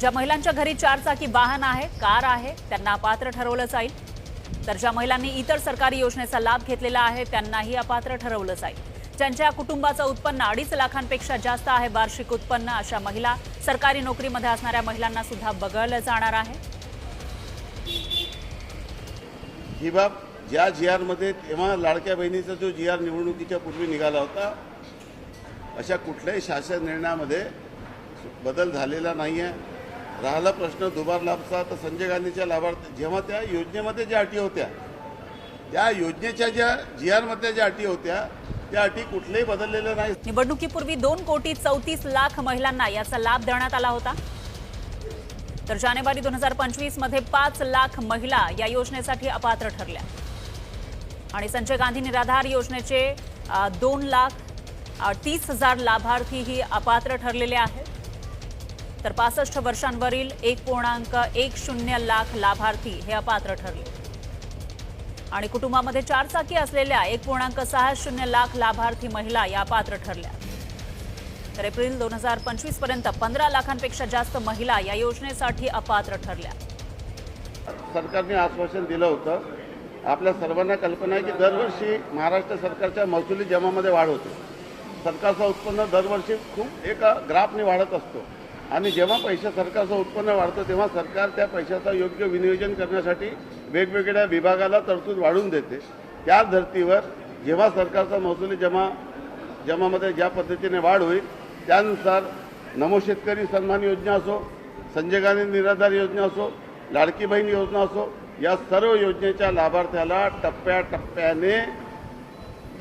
ज्या महिलांच्या घरी चारचाकी वाहन आहे कार आहे त्यांना अपात्र ठरवलं जाईल. तर ज्या महिलांनी इतर सरकारी योजनेचा लाभ घेतलेला आहे त्यांनाही अपात्र ठरवलं जाईल. ज्यांच्या कुटुंबाचं उत्पन्न अडीच लाखांपेक्षा जास्त आहे वार्षिक उत्पन्न अशा महिला सरकारी नोकरीमध्ये असणाऱ्या महिलांना सुद्धा बघळलं जाणार आहे. ही बाब ज्या जी आरमध्ये तेव्हा लाडक्या बहिणीचा जो जी आर निवडणुकीच्या पूर्वी निघाला होता अशा कुठल्याही शासन निर्णयामध्ये बदल झालेला नाही आहे राहिला प्रश्न दुबार लाभचा तर संजय गांधीच्या लाभार्थी जेव्हा त्या योजनेमध्ये ज्या अटी होत्या त्या योजनेच्या ज्या जी आरमधल्या ज्या अटी होत्या त्या अटी कुठल्याही बदललेल्या नाही निवडणुकीपूर्वी दोन कोटी चौतीस लाख महिलांना याचा लाभ देण्यात आला होता. तर जानेवारी दोन हजार पंचवीसमध्ये पाच लाख महिला या योजनेसाठी अपात्र ठरल्या. आणि संजय गांधी निराधार योजनेचे दोन लाख तीस हजार लाभार्थीही अपात्र ठरलेले आहेत. तर पासष्ट वर्षांवरील एक पूर्णांक एक शून्य लाख लाभार्थी हे अपात्र ठरले. आणि कुटुंबामध्ये चारचाकी असलेल्या एक पूर्णांक सहा शून्य लाख लाभार्थी महिला या पात्र ठरल्या. तर एप्रिल दोन हजार पंचवीसपर्यंत पंधरा लाखांपेक्षा जास्त महिला या योजनेसाठी अपात्र ठरल्या. सरकारने आश्वासन दिलं होतं. आपल्या सर्वांना कल्पना आहे की दरवर्षी महाराष्ट्र सरकारच्या महसुली जमामध्ये वाढ होते. सरकारचं उत्पन्न दरवर्षी खूप एका ग्राफने वाढत असतो. आणि जेव्हा पैसे सरकारचं उत्पन्न वाढतं तेव्हा सरकार त्या पैशाचं योग्य विनियोजन करण्यासाठी वेगवेगळ्या विभागाला तरतूद वाढवून देते. त्या धर्तीवर जेव्हा सरकारचा महसुली जमा जमामध्ये ज्या पद्धतीने वाढ होईल त्यानुसार नमो शेतकरी सन्मान योजना असो संजय गांधी निराधार योजना असो लाडकी बहीण योजना असो या सर्व योजनेच्या लाभार्थ्याला टप्प्याटप्प्याने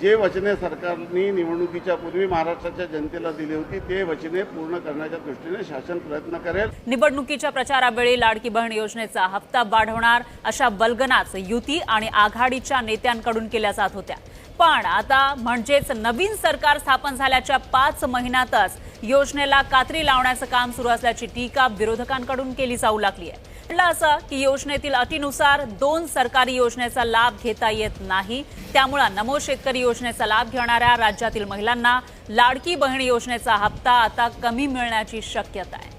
जे वचने सरकारने निवडणुकीच्या पूर्वी महाराष्ट्राच्या जनतेला दिली होती ते वचने पूर्ण करण्याच्या दृष्टीने शासन प्रयत्न करेल. निवडणुकीच्या प्रचारावेळी लाडकी बहीण योजनेचा हप्ता वाढवणार अशा बलगनाच युती आणि आघाडीच्या नेत्यांकडून केल्या जात होत्या. पण आता म्हणजेच नवीन सरकार स्थापन झाल्याच्या पाच महिन्यातच योजनेला कात्री लावण्याचं काम सुरू असल्याची टीका विरोधकांकडून केली जाऊ लागली आहे. म्हटलं असं की योजनेतील अटीनुसार दोन सरकारी योजनेचा लाभ घेता येत नाही. त्यामुळं नमो शेतकरी योजनेचा लाभ घेणाऱ्या राज्यातील महिलांना लाडकी बहीण योजनेचा हप्ता आता कमी मिळण्याची शक्यता आहे.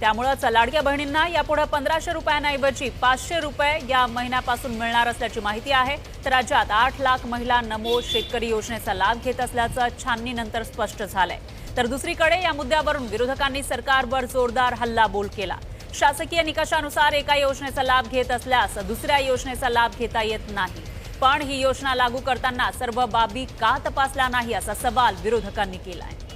त्यामुळंच लाडक्या बहिणींना यापुढे पंधराशे रुपयांऐवजी पाचशे रुपये या महिन्यापासून मिळणार असल्याची माहिती आहे. तर राज्यात आठ लाख महिला नमो शेतकरी योजनेचा लाभ घेत असल्याचं छाननीनंतर स्पष्ट झालंय. तर दुसरीकडे या मुद्द्यावरून विरोधकांनी सरकारवर जोरदार हल्लाबोल केला. शासकीय निकषानुसार एका योजनेचा लाभ घेत असल्यास दुसऱ्या योजनेचा लाभ घेता येत नाही. पण ही योजना लागू करताना सर्व बाबी का तपासल्या नाही असा सवाल विरोधकांनी केला आहे